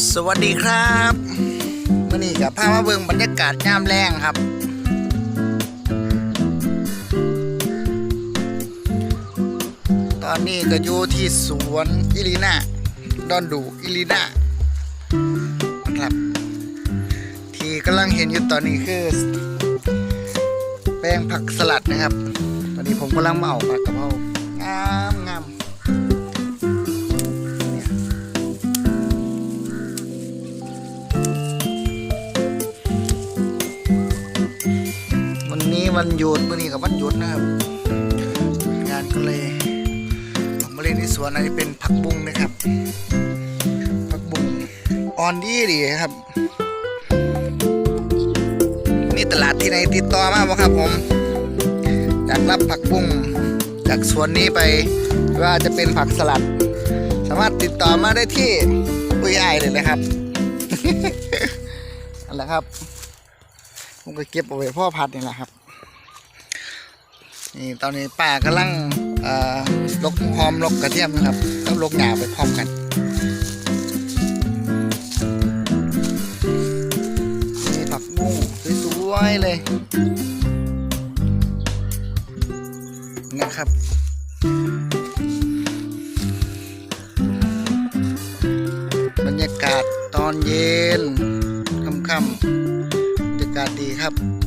สวัสดีครับมื่อนี้กับพามาเบิ่งบรรยากาศยามแรงครับ ตอนนี้ก็อยู่ที่สวนอิลินาดอนดูอิลินาครับ ที่กำลังเห็นอยู่ตอนนี้คือ แปลงผักสลัดนะครับ ตอนนี้ผมกำลังมาเอาผักกะเพรางามงาม นนี้วันหยุดวันนี้กับวันหยุดนะครับ งานก็เลยออกมาเล่นที่สวนอันนี้เป็นผักบุ้งนะครับผักบุ้งอ่อนดีดีครับ นี่ตลาดที่ไหนติดต่อมาบ่ครับผมอยากรับผักบุ้งจากสวนนี้ไปว่าจะเป็นผักสลัด สามารถติดต่อมาได้ที่ปุยไอเลยนะครับนั่นแหละครับผมก็เก็บเอาไว้พ่อพัดนี่แหละครับ นี่ตอนนี้ป้ากำลังลกหอมลกกระเทียมนะครับต้องลกหยาไปพร้อมกันนี่ผักบุ้งสวยๆเลยนะครับบรรยากาศตอนเย็นค่ำๆบรรยากาศดีครับ